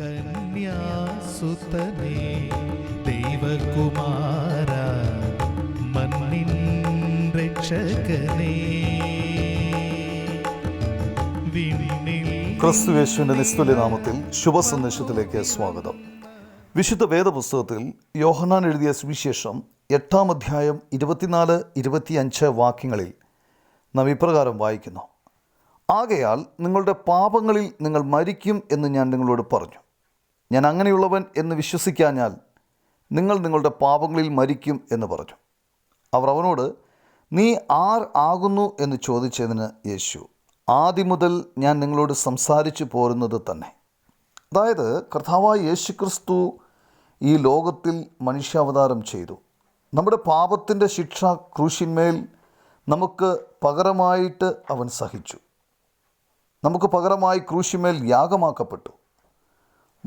കന്യാസുതനേ ദൈവകുമാര മണ്ണിൻ രക്ഷകനേ. വിണ്ണിൽ ക്രിസ്തു യേശുവിന്റെ നിസ്തുല്യ നാമത്തിൽ ശുഭസന്ദേശത്തിലേക്ക് സ്വാഗതം. വിശുദ്ധ വേദപുസ്തകത്തിൽ യോഹനാൻ എഴുതിയ സുവിശേഷം എട്ടാം അധ്യായം ഇരുപത്തിനാല് ഇരുപത്തിയഞ്ച് വാക്യങ്ങളിൽ നാം ഇപ്രകാരം വായിക്കുന്നു. ആകയാൽ നിങ്ങളുടെ പാപങ്ങളിൽ നിങ്ങൾ മരിക്കും എന്ന് ഞാൻ നിങ്ങളോട് പറഞ്ഞു. ഞാൻ അങ്ങനെയുള്ളവൻ എന്ന് വിശ്വസിക്കാഞ്ഞാൽ നിങ്ങൾ നിങ്ങളുടെ പാപങ്ങളിൽ മരിക്കും എന്ന് പറഞ്ഞു. അവർ അവനോട് നീ ആർ ആകുന്നു? എന്ന് ചോദിച്ചതിന് യേശു ആദ്യം മുതൽ ഞാൻ നിങ്ങളോട് സംസാരിച്ചു പോരുന്നത് തന്നെ. അതായത് കർത്താവായ യേശു ക്രിസ്തു ഈ ലോകത്തിൽ മനുഷ്യാവതാരം ചെയ്തു. നമ്മുടെ പാപത്തിന്റെ ശിക്ഷ ക്രൂശിന്മേൽ നമുക്ക് പകരമായിട്ട് അവൻ സഹിച്ചു. നമുക്ക് പകരമായി ക്രൂശിന്മേൽ യാഗമാക്കപ്പെട്ടു.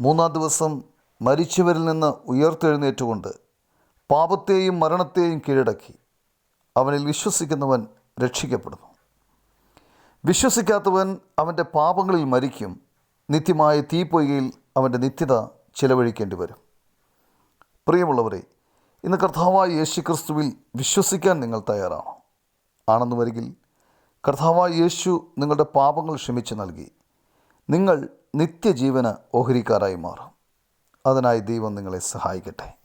മൂന്നാം ദിവസം മരിച്ചവരിൽ നിന്ന് ഉയർത്തെഴുന്നേറ്റുകൊണ്ട് പാപത്തെയും മരണത്തെയും കീഴടക്കി. അവനിൽ വിശ്വസിക്കുന്നവൻ രക്ഷിക്കപ്പെടുന്നു. വിശ്വസിക്കാത്തവൻ അവന്റെ പാപങ്ങളിൽ മരിക്കും. നിത്യമായ തീപ്പൊയ്കയിൽ അവന്റെ നിത്യത ചിലവഴിക്കേണ്ടി വരും. പ്രിയമുള്ളവരെ ഇന്ന് കർത്താവായ യേശു ക്രിസ്തുവിൽ വിശ്വസിക്കാൻ നിങ്ങൾ തയ്യാറാണോ? ആണെന്ന് വരികിൽ കർത്താവായ യേശു നിങ്ങളുടെ പാപങ്ങൾ ക്ഷമിച്ച് നൽകി. നിങ്ങൾ നിത്യജീവന് ഓഹരിക്കാരായി മാറും. അതിനായി ദൈവം നിങ്ങളെ സഹായിക്കട്ടെ.